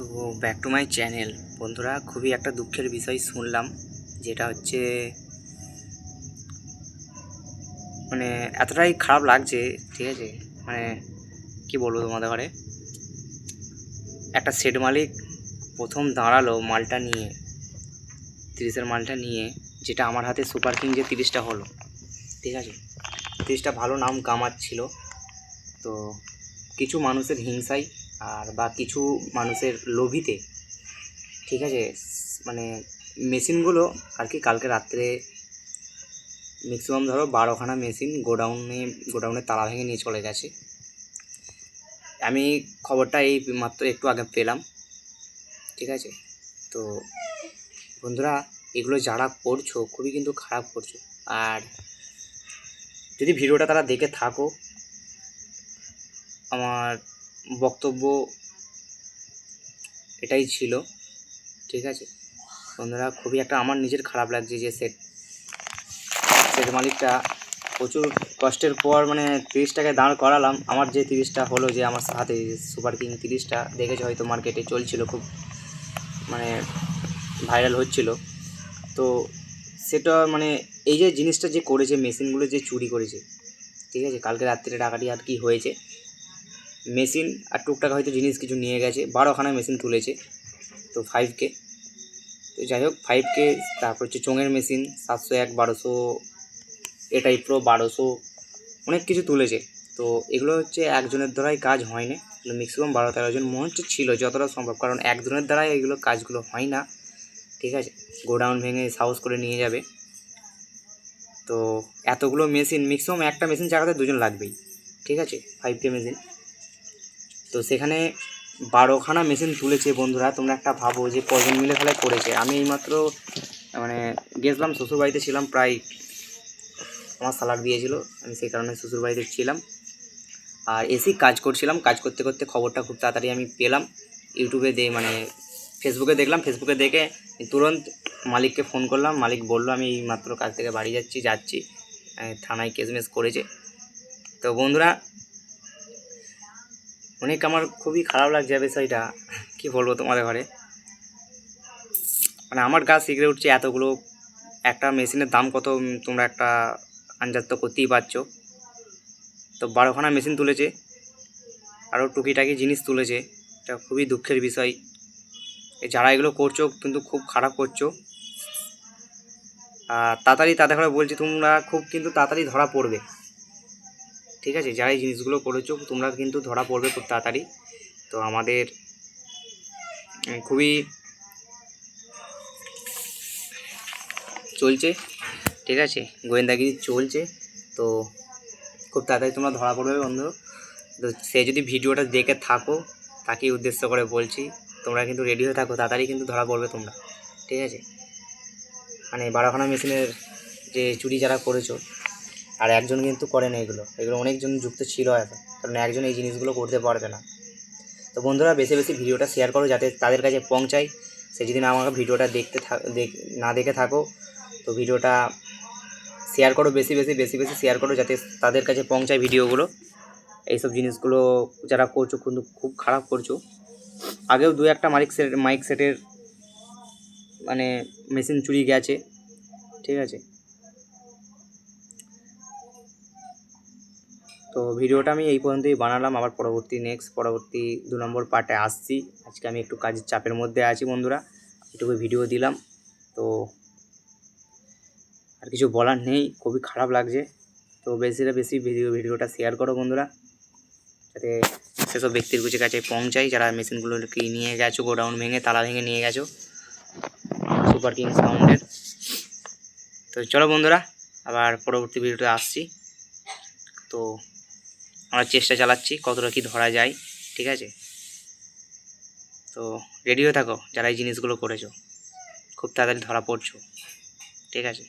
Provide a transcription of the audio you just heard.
তো back to my channel বন্ধুরা, খুবই একটা দুঃখের বিষয় শুনলাম, যেটা হচ্ছে মানে এতটাই খারাপ লাগছে, ঠিক আছে? মানে কি বলব তোমাদের ঘরে? একটা সেট মালিক প্রথম দাঁড়াল মালটা নিয়ে, তিরিশের মালটা নিয়ে, যেটা আমার হাতে সুপার কিং যে তিরিশটা হলো, ঠিক আছে? তিরিশটা ভালো নাম কামাচ্ছিল। তো কিছু মানুষের হিংসায় আর বা কিছু মানুষের লোভিতে, ঠিক আছে? মানে মেশিনগুলো আর কি কালকে রাত্রে ম্যাক্সিমাম ধরো বারোখানা মেশিন গোডাউনে গোডাউনে তালা ভেঙে নিয়ে চলে গেছে। আমি খবরটা এই মাত্র একটু আগে পেলাম, ঠিক আছে? তো বন্ধুরা, এগুলো যারা করছ, খুবই কিন্তু খারাপ করছ। আর যদি ভিডিওটা তারা দেখে থাকো, আমার বক্তব্য এটাই ছিল, ঠিক আছে? বন্ধুরা, খুবই একটা আমার নিজের খারাপ লাগছে যে সেট সেট মালিকটা প্রচুর কষ্টের পর মানে তিরিশ টাকায় দাঁড় করালাম। আমার যে তিরিশটা হলো যে আমার হাতে সুপার কিং তিরিশটা, দেখেছে হয়তো মার্কেটে চলছিল খুব মানে ভাইরাল হচ্ছিল। তো সেটা মানে এই যে জিনিসটা যে করেছে মেশিনগুলো যে চুরি করেছে, ঠিক আছে? কালকে রাত্রে টাকাটি আর কি হয়েছে মেশিন আর টুকটাক হয়তো জিনিস কিছু নিয়ে গেছে। বারোখানা মেশিন তুলেছে, তো ফাইভ কে তো যাই হোক ফাইভ কে তারপর হচ্ছে চোঙের মেশিন, সাতশো এক, বারোশো, এটাই প্রো বারোশো, অনেক কিছু তুলেছে। তো এগুলো হচ্ছে একজনের দ্বারাই কাজ হয় না। ম্যাক্সিমাম বারো তেরো জন মনে হচ্ছে ছিল, যতটা সম্ভব। কারণ একজনের দ্বারাই এগুলো কাজগুলো হয় না। ঠিক আছে? গোডাউন ভেঙে সাহস করে নিয়ে যাবে। তো এতগুলো মেশিন ম্যাক্সিমাম একটা মেশিন চালাতে দুজন লাগবেই। ঠিক আছে? ফাইভ কে মেশিন। তো সেখানে বারোখানা মেশিন তুলেছে বন্ধুরা, তোমরা একটা ভাবো যে কজন মিলে ফেলে করেছে। আমি এইমাত্র মানে গেছিলাম, শ্বশুরবাড়িতে ছিলাম প্রায়, আমার সালাড দিয়েছিল, আমি সেই কারণে শ্বশুরবাড়িতে ছিলাম। আর এসি কাজ করছিলাম, কাজ করতে করতে খবরটা খুব তাড়াতাড়ি আমি পেলাম। ইউটিউবে দে মানে ফেসবুকে দেখলাম ফেসবুকে দেখে তুরন্ত মালিককে ফোন করলাম, মালিক বলল, আমি মাত্র কাজ থেকে বাড়ি যাচ্ছি যাচ্ছি। থানায় কেসমেস করেছে। তো বন্ধুরা অনেক আমার খুবই খারাপ লাগছে বিষয়টা। কি বলব তোমাদের ঘরে? মানে আমার গাছ শিখরে উঠছে এতগুলো, একটা মেশিনের দাম কত তোমরা একটা আন্দাজ তো করতেই পারছ। তো বারোখানা মেশিন তুলেছে, আরও টুকিটাকি জিনিস তুলেছে, এটা খুবই দুঃখের বিষয়। যারা এগুলো করছ কিন্তু খুব খারাপ করছ। আর তাড়াতাড়ি তাদের ঘরে বলছি, তোমরা খুব কিন্তু তাড়াতাড়ি ধরা পড়বে। ঠিক আছে? যারা এই জিনিসগুলো করেছ তোমরা কিন্তু ধরা পড়বে খুব তাড়াতাড়ি। তো আমাদের খুবই চলছে, ঠিক আছে? গোয়েন্দাগিরি চলছে, তো খুব তাড়াতাড়ি তোমরা ধরা পড়বে বন্ধু। তো সে যদি ভিডিওটা দেখে থাকো, তাকেই উদ্দেশ্য করে বলছি, তোমরা কিন্তু রেডি হয়ে থাকো, তাড়াতাড়ি কিন্তু ধরা পড়বে তোমরা, ঠিক আছে? মানে বারোখানা মেশিনের যে চুরি যারা করেছ আর একজন কিন্তু করে না এগুলো। এগুলো অনেকজন যুক্ত ছিল এখন। কারণ একজন এই জিনিসগুলো করতে পারবে না। তো বন্ধুরা, বেশি বেশি ভিডিওটা শেয়ার করো যাতে তাদের কাছে পৌঁছায়। সে যদি না আমাকে ভিডিওটা দেখতে দেখ- না দেখে থাকো, তো ভিডিওটা শেয়ার করো বেশি বেশি বেশি বেশি শেয়ার করো যাতে তাদের কাছে পৌঁছায় ভিডিওগুলো। এইসব জিনিসগুলো যারা করছ, কিন্তু খুব খারাপ করছ। আগেও দু একটা মাইক সেট মাইক সেটের মানে মেশিন চুরি গেছে। ঠিক আছে? তো ভিডিওটা আমি এই পর্যন্তই বানালাম, আবার পরবর্তী নেক্সট পরবর্তী দু নম্বর পার্টে আসছি। আজকে আমি একটু কাজের চাপের মধ্যে আছি বন্ধুরা এটুকু ভিডিও দিলাম। তো আর কিছু বলার নেই, খুবই খারাপ লাগছে। তো বেশিটা বেশি ভিডিও ভিডিওটা শেয়ার করো বন্ধুরা, যাতে সেসব ব্যক্তির কাছে কাছে পৌঁছাই। যারা মেশিনগুলো কি নিয়ে গেছো, গোডাউন ভেঙে, তালা ভেঙে নিয়ে গেছো সুপার কিং সাউন্ডের তো চলো বন্ধুরা, আবার পরবর্তী ভিডিওতে আসছি। তো আমরা চেষ্টা চালাচ্ছি কতটা কি ধরা যায়, ঠিক আছে? তো রেডি হয়ে থাকো যারা এই জিনিসগুলো করেছ। খুব তাড়াতাড়ি ধরা পড়ছো, ঠিক আছে?